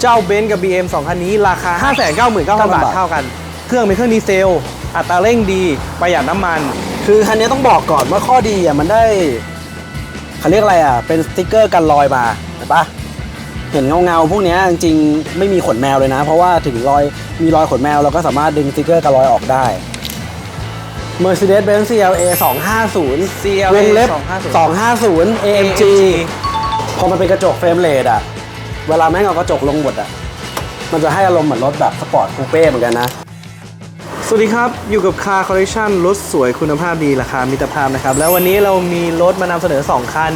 เจ้าเบนซ์กับ BM 2 คันนี้ราคา 599,000 บาทเท่ากัน เครื่องเป็นเครื่องดีเซล อัตราเร่งดี ประหยัดน้ำมัน คือคันนี้ต้องบอกก่อนว่าข้อดีอะมันได้เขาเรียกอะไรอะ เป็นสติกเกอร์กันรอยมาเห็นปะเห็นเงาเงาๆพวกเนี้ยจริงๆ ไม่มีขนแมวเลยนะ เพราะว่าถึงรอยมีรอยขนแมวเราก็สามารถดึงสติกเกอร์กันรอยออกได้ Mercedes-Benz CLA 250 CLA วงเล็บ250 250 AMG พอมันเป็นกระจกเฟรมเลดอะ เวลาแม่งเอากระจกลงหมดอะมันจะให้อารมณ์เหมือนรถแบบสปอร์ตคูเป้เหมือนกันนะ สวัสดีครับ อยู่กับ Car Collection รถสวยคุณภาพดีราคามิตรภาพนะครับ แล้ววันนี้เรามีรถมานำเสนอ 2 คัน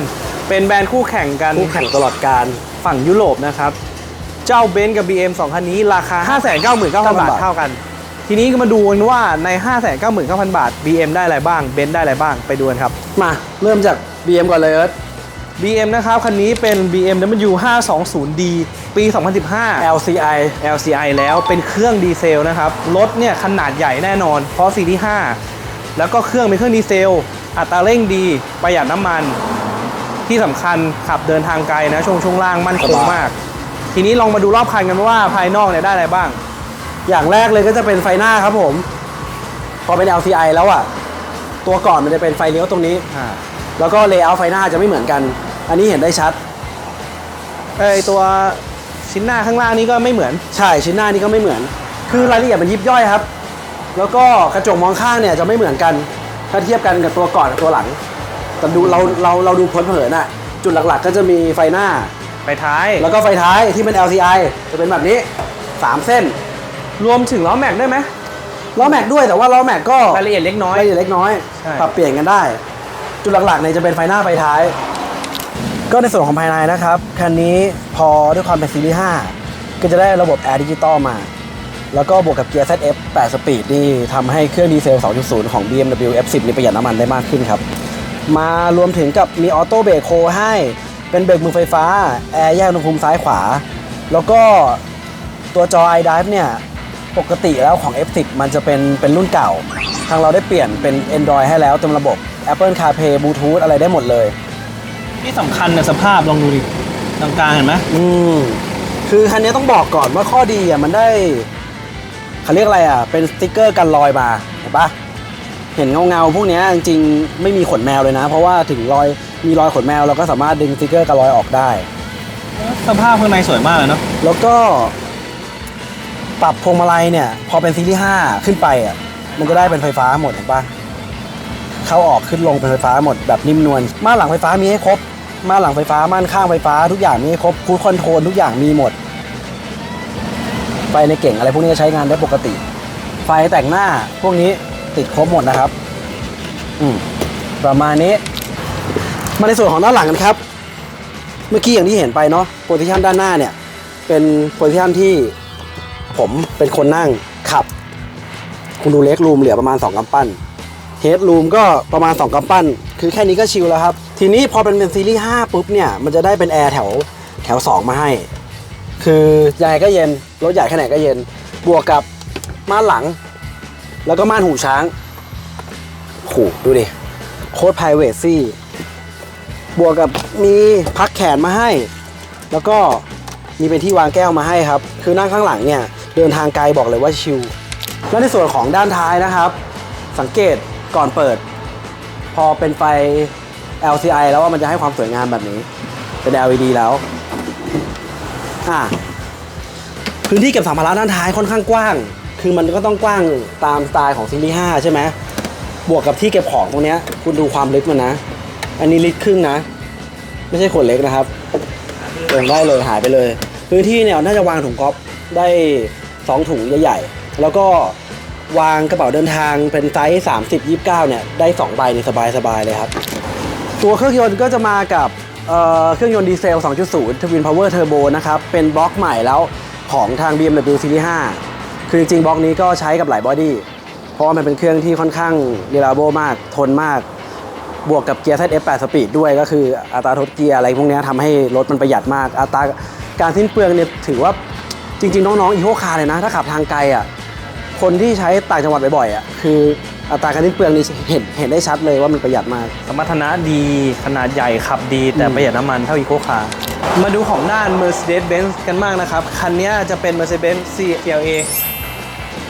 เป็นแบรนด์คู่แข่งกันคู่แข่งตลอดการฝั่งยุโรปนะครับ เจ้าเบนซ์กับ BM 2 คันนี้ราคา 599,000 บาทเท่ากัน ทีนี้ก็มาดูกันว่าใน 599,000 บาท BM ได้อะไรบ้างเบนซ์ได้อะไรบ้างไปดูกันครับ มาเริ่มจาก BM ก่อนเลยเอิร์ธ BM นะครับ คันนี้เป็น BMW 520D ปี 2015 LCI LCI แล้วเป็นเครื่องดีเซลนะครับ รถเนี่ยขนาดใหญ่แน่นอน เพราะซีที่ 5 แล้วก็เครื่องเป็นเครื่องดีเซล อัตราเร่งดี ประหยัดน้ำมัน ที่สำคัญขับเดินทางไกลนะ ช่วงช่วงล่างมั่นคงมาก ทีนี้ลองมาดูรอบคันกันว่าภายนอกเนี่ยได้อะไรบ้าง อย่างแรกเลยก็จะเป็นไฟหน้าครับผม พอเป็น LCI แล้วอะตัวก่อนมันจะเป็นไฟเลี้ยวตรงนี้ แล้วก็เลเยอร์ไฟหน้าจะไม่เหมือนกัน อันนี้เห็นได้ชัดไอตัวชิ้นหน้าข้างล่างนี้ก็ไม่เหมือน ใช่ชิ้นหน้านี่ก็ไม่เหมือน คือรายละเอียดมันยิบย่อยครับ แล้วก็กระจกมองข้างเนี่ยจะไม่เหมือนกัน ถ้าเทียบกันกับตัวก่อนกับตัวหลัง แต่ดูเราเราเราดูเผินๆน่ะจุดหลักๆ ก็จะมีไฟหน้า ไปท้าย แล้วก็ไฟท้ายที่เป็น LCI จะเป็นแบบนี้ 3 เส้น รวมถึงล้อแม็กได้ไหมล้อแม็กด้วยแต่ว่าล้อแม็กก็รายละเอียดเล็กน้อยรายละเอียดเล็กน้อยใช่ปรับเปลี่ยนกันได้ จุดหลักๆเนี่ยจะเป็นไฟหน้าไฟท้าย ก็ในส่วนของภายในนะครับ คันนี้พอด้วยความเป็นซีรีส์5ก็จะได้ระบบแอร์ดิจิตอลมา แล้วก็บวกกับเกียร์ ZF 8 สปีดนี่ทำให้เครื่องดีเซล 2.0 ของ BMW F10 นี่ประหยัดน้ำมันได้มากขึ้นครับ มารวมถึงกับมีออโต้เบรกโคให้เป็นเบรกมือไฟฟ้า แอร์แยกอุณหภูมิซ้ายขวา แล้วก็ตัวจอ iDrive เนี่ย ปกติแล้วของ F10 มันจะเป็นเป็นรุ่นเก่า ทางเราได้เปลี่ยนเป็น Android ให้แล้วเต็มระบบ Apple CarPlay Bluetooth อะไรได้หมดเลย ที่สำคัญเนี่ยสภาพลองดูดิตรงกลางเห็นไหมอืมคือคันนี้ต้องบอกก่อนว่าข้อดีอะมันได้เขาเรียกอะไรอะ เป็นสติกเกอร์กันรอยมาเห็นปะเห็นเงาเงาๆพวกเนี้ยจริงๆ ไม่มีขนแมวเลยนะ เพราะว่าถึงรอยมีรอยขนแมวเราก็สามารถดึงสติกเกอร์กันรอยออกได้ สภาพข้างในสวยมากเลยเนาะแล้วก็ ปรับพวงมาลัยเนี่ย พอเป็นซีรีส์5ขึ้นไปอะมันจะได้เป็นไฟฟ้าหมดเห็นปะเข้าออกขึ้นลงเป็นไฟฟ้าหมดแบบนิ่มนวลม่านหลังไฟฟ้ามีให้ครบ ม่านหลังไฟฟ้าม่านข้างไฟฟ้าทุกอย่างมีครบคูดคอนโทรลทุกอย่างมีหมด ไฟในเก่งอะไรพวกนี้ใช้งานได้ปกติ ไฟแต่งหน้าพวกนี้ติดครบหมดนะครับ อืมประมาณนี้ มาในส่วนของด้านหลังกันครับ เมื่อกี้อย่างที่เห็นไปเนาะโพซิชันด้านหน้าเนี่ย เป็นโพซิชันที่ผมเป็นคนนั่งขับ คุณดูเล็กรูมเหลือประมาณ 2กำปั้นเฮดรูมก็ประมาณ 2กำปั้น คือแค่นี้ก็ชิลแล้วครับ ทีนี้พอเป็นเป็นซีรีส์5ปุ๊บเนี่ย มันจะได้เป็นแอร์แถวแถว 2 มาให้ คือยังไงก็เย็น รถใหญ่แค่ไหนก็เย็น บวกกับม่านหลัง แล้วก็ม่านหูช้างโหดูดิ โคตร p r i v a c y บวกกับมีพักแขนมาให้ แล้วก็มีเป็นที่วางแก้วมาให้ครับ คือนั่งข้างหลังเนี่ยเดินทางไกลบอกเลยว่าชิล แล้วในส่วนของด้านท้ายนะครับ สังเกตก่อนเปิด พอเป็นไฟ LCI แล้วว่ามันจะให้ความสวยงามแบบนี้ เป็น LED แล้วอ่าพื้นที่เก็บสัมภาระด้านท้ายค่อนข้างกว้าง คือมันก็ต้องกว้างตามสไตล์ของซีรีส์5ใช่ไหมบวกกับที่เก็บของตรงนี้คุณดูความลึกมันนะ อันนี้ลิตรครึ่งนะ ไม่ใช่ขวดเล็กนะครับเดินได้เลยหายไปเลย พื้นที่เนี่ยน่าจะวางถุงก๊อฟได้สองถุงใหญ่ๆ แล้วก็วางกระเป๋าเดินทางเป็นไซส์ 30 29 เนี่ย ได้ 2 ใบในสบายๆเลยครับ ตัวเครื่องยนต์ก็จะมากับเเครื่องยนต์ดีเซล 2.0 Twin Power Turbo นะครับ เป็นบล็อกใหม่แล้วของทาง BMW Series 5 คือจริงบล็อกนี้ก็ใช้กับหลายบอดี้เพราะว่ามันเป็นเครื่องที่ค่อนข้าง reliable มากทนมาก บวกกับเกียร์ ZF 8 Speed ด้วยก็คืออัตราทดเกียร์อะไรพวกนี้ทำให้รถมันประหยัดมาก อัตราการสิ้นเปลืองเนี่ยถือว่าจริงๆ น้องๆอีโคคาร์เลยนะ ถ้าขับทางไกลอะ คนที่ใช้ต่างจังหวัดบ่อยๆอะคืออัตราการสิ้นเปลืองนี่เห็นเห็นได้ชัดเลยว่ามันประหยัดมาก สมรรถนะดีขนาดใหญ่ขับดีแต่อืมประหยัดน้ำมันเท่าอีโคคาร์มาดูของด้าน Mercedes-Benz กันบ้างนะครับ คันนี้จะเป็น Mercedes-Benz CLA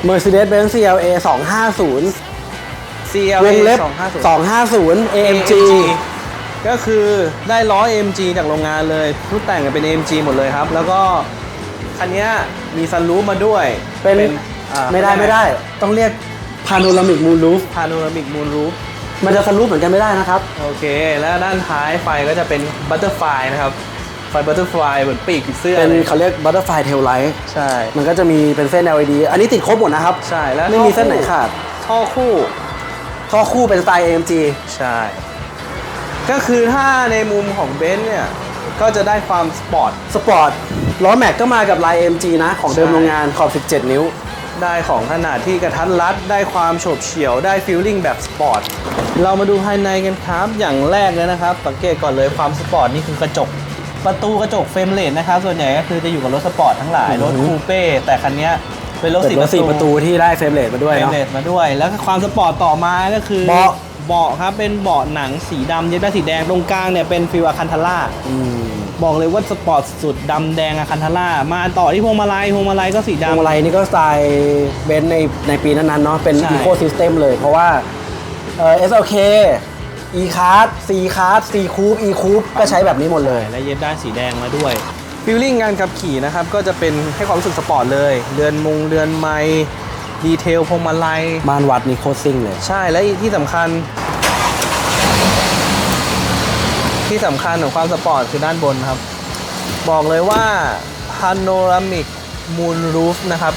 Mercedes-Benz CLA 250 CLA วงเล็บ250 250 AMG ก็คือได้ล้อ AMG จากโรงงานเลยทุกแต่งกันเป็น AMG หมดเลยครับ แล้วก็คันนี้มีซันรูฟมาด้วยเป็น ไม่ได้ไม่ได้ ต้องเรียก Panoramic Moonroof พาโนรามิกมูนรูฟมันจะสรุปเหมือนกันไม่ได้นะครับ โอเค แล้วด้านท้ายไฟก็จะเป็นบัตเตอร์ไฟนะครับ ไฟบัตเตอร์ไฟเหมือนปีกผีเสื้อเป็นเลยเขาเรียก Butterfly Tail Light ใช่ มันก็จะมีเป็นเส้น LED อันนี้ติดครบหมดนะครับ ใช่แล้วไม่มีเส้นไหนขาดท่อคู่ ท่อคู่เป็นสไตล์ AMG ใช่ ก็คือถ้าในมุมของเบนซ์เนี่ย ก็จะได้ความสปอร์ต สปอร์ตล้อแม็กก็มากับลาย AMG นะ ของเดิมใช่ โรงงานขอบ 17 นิ้ว ได้ของขนาดที่กระทัดรัด ได้ความโฉบเฉี่ยว ได้ฟีลลิ่งแบบสปอร์ต เรามาดูภายในกันครับ อย่างแรกเลยนะครับ สังเกตก่อนเลยความสปอร์ตนี่คือกระจก ประตูกระจกเฟรมเลสนะครับ ส่วนใหญ่ก็คือจะอยู่กับรถสปอร์ตทั้งหลาย รถอือหือคูเป้ แต่คันเนี้ยเป็นรถเป็นสี่รถสี่ประตูที่ได้เฟรมเรทมาด้วยเฟรมเนาะเลสมาด้วย แล้วก็ความสปอร์ตต่อมาก็คือเบาะเบาะครับ เป็นเบาะหนังสีดำเย็บได้สีแดง ตรงกลางเนี่ยเป็นฟิวอาคันทาร่าอืม บอกเลยว่าสปอร์ตสุดดำแดงอะคันทาร่ามาต่อที่พวงมาลัยพวงมาลัยก็สีพวงดำมาลัยนี่ก็สไตล์เบนซ์ในในปีนั้นๆเนาะเป็นใช่ Eco System เลยเพราะว่าเอ่อ SLK E Card C Card C Coupe E Coupe ก็ใช้แบบนี้หมดเลย และเย็บด้านสีแดงมาด้วย ฟิลลิ่งการขับขี่นะครับ ก็จะเป็นให้ความรู้สึกสปอร์ตเลย เรือนมุงเรือนไม้ดีเทลพวงมาลัยบ้านวัดนี่โคตรซิ่งเลย ใช่และที่สำคัญ ที่สำคัญของความสปอร์ตคือด้านบนครับ บอกเลยว่า Panoramic Moon Roof นะครับ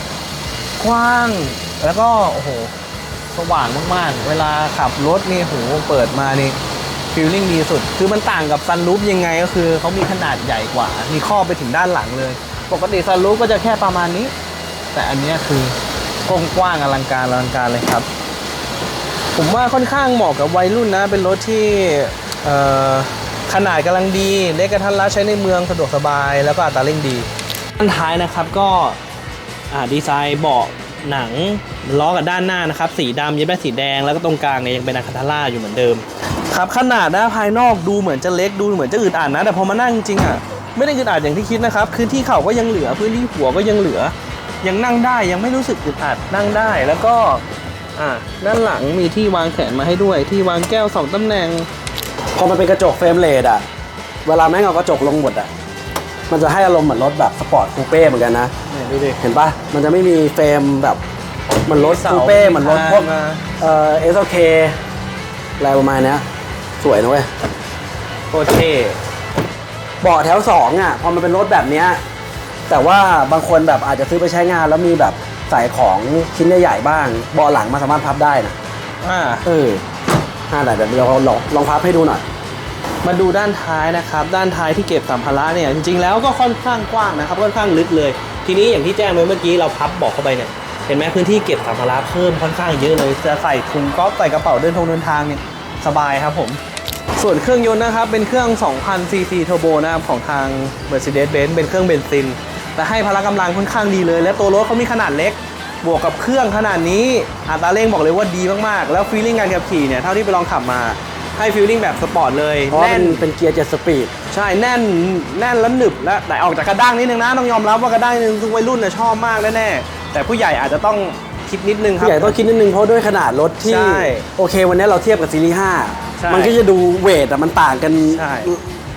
กว้างแล้วก็โอ้โหสว่างมากๆ เวลาขับรถนี่โหเปิดมานี่ฟีลลิ่งดีสุด คือมันต่างกับซันรูฟยังไงก็คือเขามีขนาดใหญ่กว่า มีครอบไปถึงด้านหลังเลย ปกติซันรูฟก็จะแค่ประมาณนี้ แต่อันนี้คือกว้างอลังการอลังการเลยครับ ผมว่าค่อนข้างเหมาะกับวัยรุ่นนะ เป็นรถที่เอ่อ ขนาดกำลังดีเล็กกระทัดรัดใช้ในเมืองสะดวกสบายแล้วก็อัตราเร่งดีด้านท้ายนะครับก็อ่าดีไซน์เบาะหนังล้อกับด้านหน้านะครับ สีดำเย็บได้สีแดงแล้วก็ตรงกลางเนี่ยยังเป็นอะคาทาร่าอยู่เหมือนเดิม ครับขนาดหน้าภายนอกดูเหมือนจะเล็กดูเหมือนจะอึดอัดนะแต่พอมานั่งจริงอะไม่ได้อึดอัดอย่างที่คิดนะครับพื้นที่เข่าก็ยังเหลือพื้นที่หัวก็ยังเหลือ ยังนั่งได้ยังไม่รู้สึกอึดอัดนั่งได้แล้วก็อ่าด้านหลังมีที่วางแขนมาให้ด้วย ที่วางแก้วสองตำแหน่ง พอมันเป็นกระจกเฟรมเรทอะเวลาแม่งเอากระจกลงหมดอะมันจะให้อารมณ์เหมือนรถแบบสปอร์ตคูเป้เหมือนกันนะ เนี่ยดูดิ เห็นปะมันจะไม่มีเฟรมแบบเหมันรถเสาคูเป้เหมือนรถพวกมาเอ่อ SLK อะไรประมาณเนี้ยสวยนะเว้ย โคตรเท่เบาะแถวสองอะพอมันเป็นรถแบบเนี้ยแต่ว่าบางคนแบบอาจจะซื้อไปใช้งาน แล้วมีแบบใส่ของชิ้นใหญ่ๆบ้างเบาะหลังมันสามารถพับได้นะอ่า เออ อ่าไหนเดี๋ยวเราลองลองพับให้ดูหน่อย มาดูด้านท้ายนะครับ ด้านท้ายที่เก็บสัมภาระเนี่ยจริงๆแล้วก็ค่อนข้างกว้างนะครับ ค่อนข้างลึกเลย ทีนี้อย่างที่แจ้งไว้เมื่อกี้เราพับบอกเข้าไปเนี่ยเห็นไหมพื้นที่เก็บสัมภาระเพิ่มค่อนข้างเยอะเลยจะใส่ถุงก๊อฟใส่กระเป๋าเดินทงเดินทางเนี่ยสบายครับผม ส่วนเครื่องยนต์นะครับเป็นเครื่อง 2,000 cc turbo นะครับของทาง Mercedes-Benz เป็นเครื่องเบนซิน แต่ให้พละกำลังค่อนข้างดีเลย และตัวรถเขามีขนาดเล็ก บวกกับเครื่องขนาดนี้อัตราเร่งบอกเลยว่าดีมากๆ แล้วฟีลลิ่งการขับขี่เนี่ยเท่าที่ไปลองขับมาให้ฟีลลิ่งแบบสปอร์ตเลยเพราะว่าแน่มันนเป็นเกียร์เจ็ดสปีดใช่แน่นแน่นแล้วหนึบและแต่ออกจากกระด้างนิดนึงนะต้องยอมรับว่ากระด้างนิดนึงทุกวัยรุ่นเนี่ยชอบมากแน่ๆแต่ผู้ใหญ่อาจจะต้องคิดนิดนึงครัผู้บใหญ่ต้องคิดนิดนึงเพราะด้วยขนาดรถที่ใช่โอเค วันนี้เราเทียบกับซีรีส์ใช่5มันก็จะดูเวทอะมันต่างกันใช่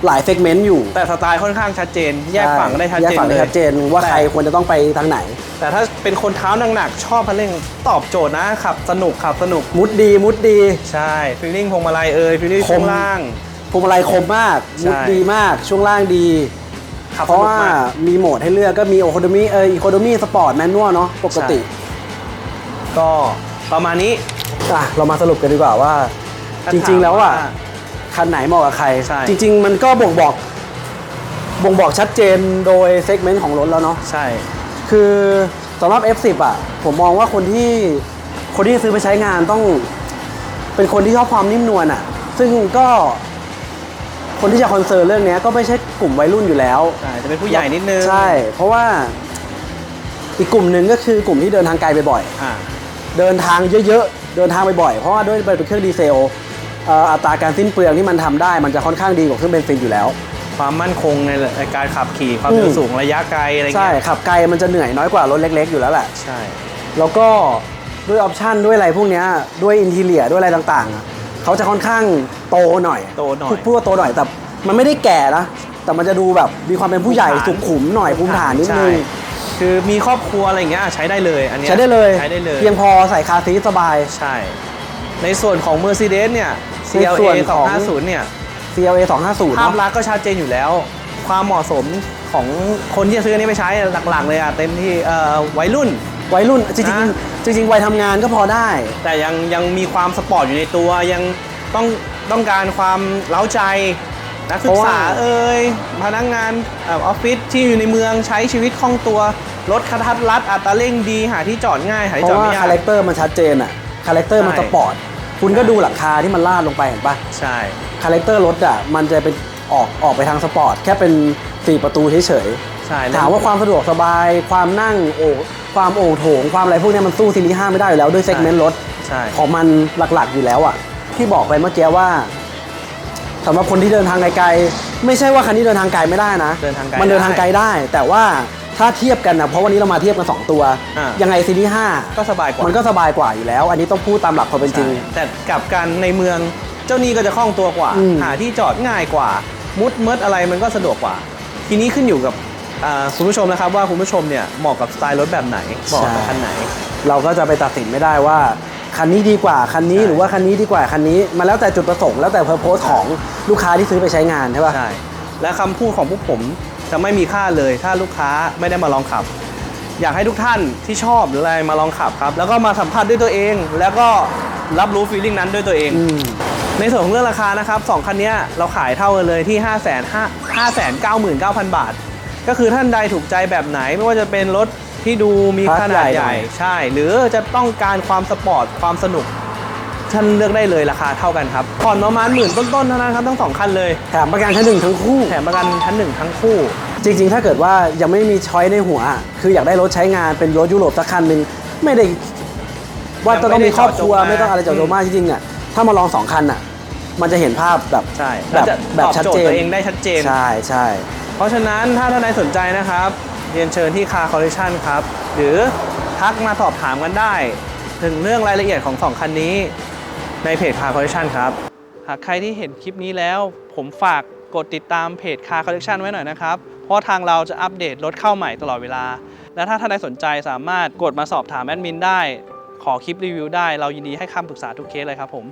หลายเซกเมนต์อยู่แต่สไตล์ค่อนข้างชัดเจน แยกฝั่งได้ชัดแยเจกนฝั่งเลได้ยชัดเจนว่าใครควรจะต้องไปทางไหน แต่ถ้าเป็นคนเท้าหนักๆชอบคันเร่งตอบโจทย์นะขับสนุกขับสนุกมุดดีมุดดี ใช่ฟีลลิ่งพวงมาลัยเอ่ยฟีลลิ่งคช่วมงล่าง พวงมาลัยคมมาก ใช่ มุดดีมาก ช่วงล่างดี ขับเพสราะนุกว่ามาก มีโหมดให้เลือกก็มีโอโคโดมีเอออีโคโดมีสปอร์ตแมนนวลเนาะปกติใช่ก็ประมาณนี้ อะเรามาสรุปกันดีกว่าว่า ถ้าจริงๆแล้วอะถามว่า คันไหนเหมาะกับใคร ใช่ จริง ๆ มันก็บ่งบอก บ่งบอกชัดเจนโดยเซกเมนต์ของรถแล้วเนาะ ใช่ คือสำหรับ F10 อะ ผมมองว่าคนที่คนที่ซื้อไปใช้งานต้อง เป็นคนที่ชอบความนิ่มนวลอะ ซึ่งก็ คนที่จะคอนเซิร์นเรื่องเนี้ยก็ไม่ใช่กลุ่มวัยรุ่นอยู่แล้ว ใช่จะเป็นผู้ใหญ่นิดนึงใช่ เพราะว่า อีกกลุ่มหนึ่งก็คือกลุ่มที่เดินทางไกลไปบ่อยอ่าเดินทางเยอะๆ เดินทางไปบ่อยเพราะว่าด้วยเป็นเครื่องดีเซลเอ่ออัตราการสิ้นเปลืองที่มันทำได้มันจะค่อนข้างดีกว่าเครื่องเบนซินอยู่แล้ว ความมั่นคงในในการขับขี่ความเร็วอืมสูงระยะไกลอะไรใช่เงี้ยขับไกลมันจะเหนื่อยน้อยกว่ารถเล็ก ๆ อยู่แล้วแหละใช่แล้วก็ด้วยออปชันด้วยอะไรพวกเนี้ยด้วยอินทีเลียด้วยอะไรต่างๆอะเขาจะค่อนข้างโตหน่อยโตหน่อยพูดพูดว่าโตหน่อยแต่มันไม่ได้แก่นะแต่มันจะดูแบบมีความเป็นผู้ใหญ่ภูมิฐานสุขุมหน่อยภูมิฐานนิดนึงใช่คือมีครอบครัวอะไรอย่างเงี้ยใช้ได้เลยอันเนี้ยใช้ได้เลยใช้ได้เลย เพียงพอใส่คาร์ซีทสบายใช่ ในส่วนของ Mercedes เนี่ย ในส่ CLA วนของ 250เนี่ย CLA 250ภาพเนาะ ลักษณ์ก็ชัดเจนอยู่แล้ว ความเหมาะสมของคนที่จะซื้ออันนี้ไปใช้หลักๆเลยอะเต็มที่เอ่อวัยรุ่น วัยรุ่นจริงนะๆจริงๆวัยทำงานก็พอได้ แต่ยังยังมีความสปอร์ตอยู่ในตัวยังต้องต้องการความเล้าใจ นักศึกษาเพราะว่าเอ่ยพนักงานเออฟฟิศที่อยู่ในเมืองใช้ชีวิตคล่องตัว รถกระทัดรัดอัตราเร่งดีหาที่จอดง่าย หาเพที่จอราะดว่าไม่ยาคากแรคเตอร์มันชัดเจนอะคาแรคเตอร์มันใช่ สปอร์ต คุณก็ดูหลังคาที่มันลาดลงไปเห็นปะใช่ คาแรคเตอร์รถอะมันจะเป็นออกออกไปทางสปอร์ตแค่เป็น 4 ประตูเฉยใช่ๆถามว่าความสะดวกสบาย ความนั่งโอ้ความโอ่งโถง ความอะไรพวกเนี้ยมันสู้ซีรีส์5ไม่ได้อยู่แล้วด้วยเซกเมนต์รถ ใช่ ของมันหลักๆอยู่แล้วอะที่บอกไปเมื่อกี้ว่าสำหรับคนที่เดินทางไกลๆไม่ใช่ว่าคันนี้เดินทางไกลไม่ได้นะ เดินทางไกลมันเดินทางไกลได้ได้แต่ว่า ถ้าเทียบกันนะเพราะวันนี้เรามาเทียบกันสองตัว อ่ายังไงซีรีส์ก็สบายกว่า5มั นก็สบายกว่าอยู่แล้ว อันนี้ต้องพูดตามหลักความเป็นจริง ใช่แต่กลับกันในเมืองเจ้านี่ก็จะคล่องตัวกว่า อืม หาที่จอดง่ายกว่า มุดเมิดอะไรมันก็สะดวกกว่า ทีนี้ขึ้นอยู่กับอ่าคุณผู้ชมนะครับว่าคุณผู้ชมเนี่ยเหมาะกับสไตล์รถแบบไหนเหมาะกับคันไหน เราก็จะไปตัดสินไม่ได้ว่าคันนี้ดีกว่าคันนี้ใช่ หรือว่าคันนี้ดีกว่าคันนี้มันแล้วแต่จุดประสงค์แล้วแต่เพอร์โพสของลูกค้าที่ซื้อไปใช้งานใช่ป่ะ ใช่และคำพูดของพวกผม จะไม่มีค่าเลยถ้าลูกค้าไม่ได้มาลองขับ อยากให้ทุกท่านที่ชอบหรืออะไรมาลองขับครับ แล้วก็มาสัมผัสด้วยตัวเอง แล้วก็รับรู้ฟีลลิ่งนั้นด้วยตัวเองอืมในส่วนของเรื่องราคานะครับสองคันเนี้ยเราขายเท่ากันเลยที่ 5 5 5 9 9 0 0 0 บาท ก็คือท่านใดถูกใจแบบไหนไม่ว่าจะเป็นรถที่ดูมีคลาสขนาดใหญ่ใหญ่ใช่ หรือจะต้องการความสปอร์ตความสนุก ท่านเลือกได้เลยราคาเท่ากันครับผ่อนประมาณหมื่นต้นๆเท่านั้นครับทั้งสองคันเลยแถมประกันชั้นหนึ่งทั้งคู่ แถมประกันชั้นหนึ่งทั้งคู่ จริง ๆ ถ้าเกิดว่ายังไม่มีช้อยในหัว คืออยากได้รถใช้งานเป็นรถยุโรปสักคันหนึ่งไม่ได้ว่าจะต้องมีครอบครัวยังไม่ไม่ได้ต้องอะไรเจาะจงมากจริงๆอะถ้ามาลองสองคันอะมันจะเห็นภาพแบบใช่แบบจะแบบตอบชัดโจทเจย์นตัวเองได้ชัดเจนใช่ใช่เพราะฉะนั้นถ้าท่านใดสนใจนะครับเรียนเชิญที่คาร์คอลเลคชันครับ หรือทักมาสอบถามกันได้ ถึงเรื่องรายละเอียดของ 2 คันนี้ ในเพจคาร์คอลเลคชันครับ หากใครที่เห็นคลิปนี้แล้ว ผมฝากกดติดตามเพจคาร์คอลเลคชันไว้หน่อยนะครับ เพราะทางเราจะอัปเดตรถเข้าใหม่ตลอดเวลา และถ้าท่านใดสนใจสามารถกดมาสอบถามแอดมินได้ ขอคลิปรีวิวได้ เรายินดีให้คำปรึกษาทุกเคสเลยครับผม